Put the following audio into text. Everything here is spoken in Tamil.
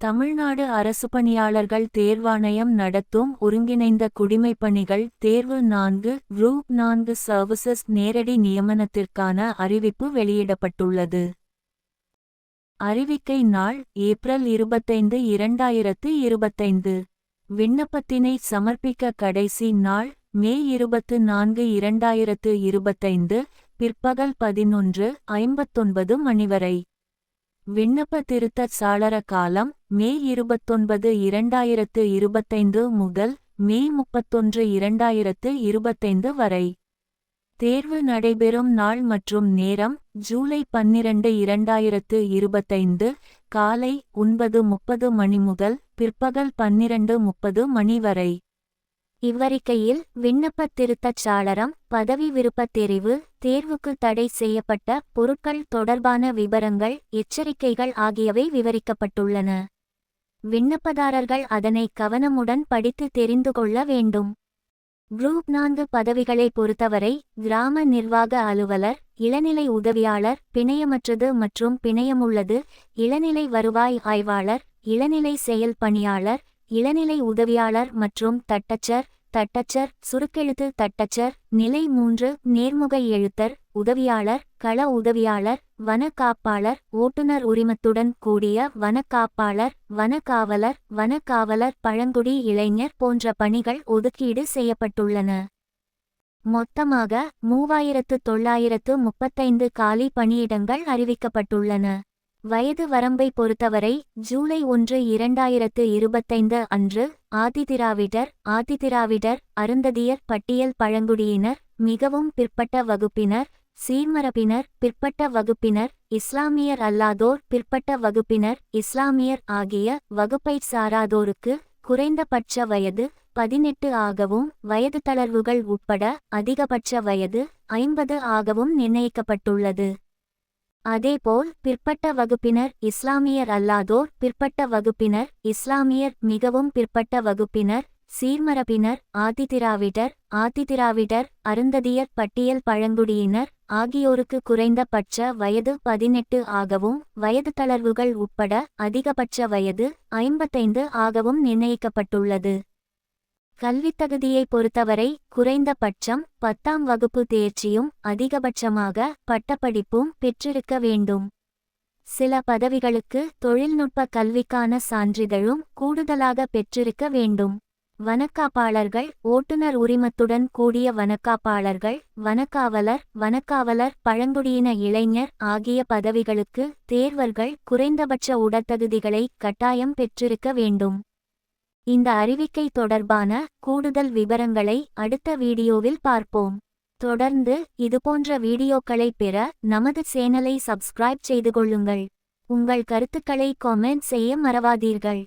தமிழ்நாடு அரசு பணியாளர்கள் தேர்வாணையம் நடத்தும் ஒருங்கிணைந்த குடிமைப்பணிகள் தேர்வு நான்கு குரூப் நான்கு சர்வீசஸ் நேரடி நியமனத்திற்கான அறிவிப்பு வெளியிடப்பட்டுள்ளது. அறிவிக்கை நாள் ஏப்ரல் இருபத்தைந்து இரண்டாயிரத்து இருபத்தைந்து. விண்ணப்பத்தினை சமர்ப்பிக்க கடைசி நாள் மே இருபத்து நான்கு இரண்டாயிரத்து இருபத்தைந்து பிற்பகல் பதினொன்று ஐம்பத்தொன்பது மணி வரை விண்ணப்ப திருத்தச் சாளர காலம் மே இருபத்தொன்பது இரண்டாயிரத்து இருபத்தைந்து முதல் மே முப்பத்தொன்று இரண்டாயிரத்து இருபத்தைந்து வரை. தேர்வு நடைபெறும் நாள் மற்றும் நேரம் ஜூலை பன்னிரண்டு இரண்டாயிரத்து இருபத்தைந்து காலை ஒன்பது முப்பது மணி முதல் பிற்பகல் பன்னிரண்டு முப்பது மணி வரை. இவ்வறிக்கையில் விண்ணப்பத் திருத்தச் சாளரம் பதவி விருப்பத் தெரிவு தேர்வுக்கு தடை செய்யப்பட்ட பொருட்கள் தொடர்பான விபரங்கள் எச்சரிக்கைகள் ஆகியவை விவரிக்கப்பட்டுள்ளன. விண்ணப்பதாரர்கள் அதனை கவனமுடன் படித்து தெரிந்து கொள்ள வேண்டும். குரூப் நான்கு பதவிகளை பொறுத்தவரை கிராம நிர்வாக அலுவலர் இளநிலை உதவியாளர் பிணையமற்றது மற்றும் பிணையமுள்ளது இளநிலை வருவாய் ஆய்வாளர் இளநிலை செயல் பணியாளர் இளநிலை உதவியாளர் மற்றும் தட்டச்சர் தட்டச்சர் சுருக்கெழுத்து தட்டச்சர் நிலை மூன்று நேர்முக எழுத்தர் உதவியாளர் கள உதவியாளர் வன காப்பாளர் ஓட்டுநர் உரிமத்துடன் கூடிய வனக்காப்பாளர் வனக்காவலர் வனக்காவலர் பழங்குடி இளைஞர் போன்ற பணிகள் ஒதுக்கீடு செய்யப்பட்டுள்ளன. மொத்தமாக மூவாயிரத்து தொள்ளாயிரத்து முப்பத்தைந்து காலி பணியிடங்கள் அறிவிக்கப்பட்டுள்ளன. வயது வரம்பை பொறுத்தவரை ஜூலை ஒன்று இரண்டாயிரத்து இருபத்தைந்து அன்று ஆதிதிராவிடர் ஆதிதிராவிடர் அருந்ததியர் பட்டியல் பழங்குடியினர் மிகவும் பிற்பட்ட வகுப்பினர் சீர்மரபினர் பிற்பட்ட வகுப்பினர் இஸ்லாமியர் அல்லாதோர் பிற்பட்ட வகுப்பினர் இஸ்லாமியர் ஆகிய வகுப்பைச் சாராதோருக்கு குறைந்தபட்ச வயது பதினெட்டு ஆகவும் வயது தளர்வுகள் உட்பட அதிகபட்ச வயது ஐம்பது ஆகவும் நிர்ணயிக்கப்பட்டுள்ளது. அதேபோல் பிற்பட்ட வகுப்பினர் இஸ்லாமியர் அல்லாதோர் பிற்பட்ட வகுப்பினர் இஸ்லாமியர் மிகவும் பிற்பட்ட வகுப்பினர் சீர்மரபினர் ஆதிதிராவிடர் ஆதிதிராவிடர் அருந்ததியர் பட்டியல் பழங்குடியினர் ஆகியோருக்கு குறைந்தபட்ச வயது பதினெட்டு ஆகவும் வயது தளர்வுகள் உட்பட அதிகபட்ச வயது ஐம்பத்தைந்து ஆகவும் நிர்ணயிக்கப்பட்டுள்ளது. கல்வித்தகுதியை பொறுத்தவரை குறைந்தபட்சம் பத்தாம் வகுப்பு தேர்ச்சியும் அதிகபட்சமாக பட்டப்படிப்பும் பெற்றிருக்க வேண்டும். சில பதவிகளுக்கு தொழில்நுட்ப கல்விக்கான சான்றிதழும் கூடுதலாக பெற்றிருக்க வேண்டும். வனக்காப்பாளர்கள் ஓட்டுநர் உரிமத்துடன் கூடிய வனக்காப்பாளர்கள் வனக்காவலர் வனக்காவலர் பழங்குடியின இளைஞர் ஆகிய பதவிகளுக்கு தேர்வர்கள் குறைந்தபட்ச உடற்தகுதிகளை கட்டாயம் பெற்றிருக்க வேண்டும். இந்த அறிவிக்கை தொடர்பான கூடுதல் விவரங்களை அடுத்த வீடியோவில் பார்ப்போம். தொடர்ந்து இதுபோன்ற வீடியோக்களை பெற நமது சேனலை சப்ஸ்கிரைப் செய்து கொள்ளுங்கள். உங்கள் கருத்துக்களை காமெண்ட் செய்ய மறவாதீர்கள்.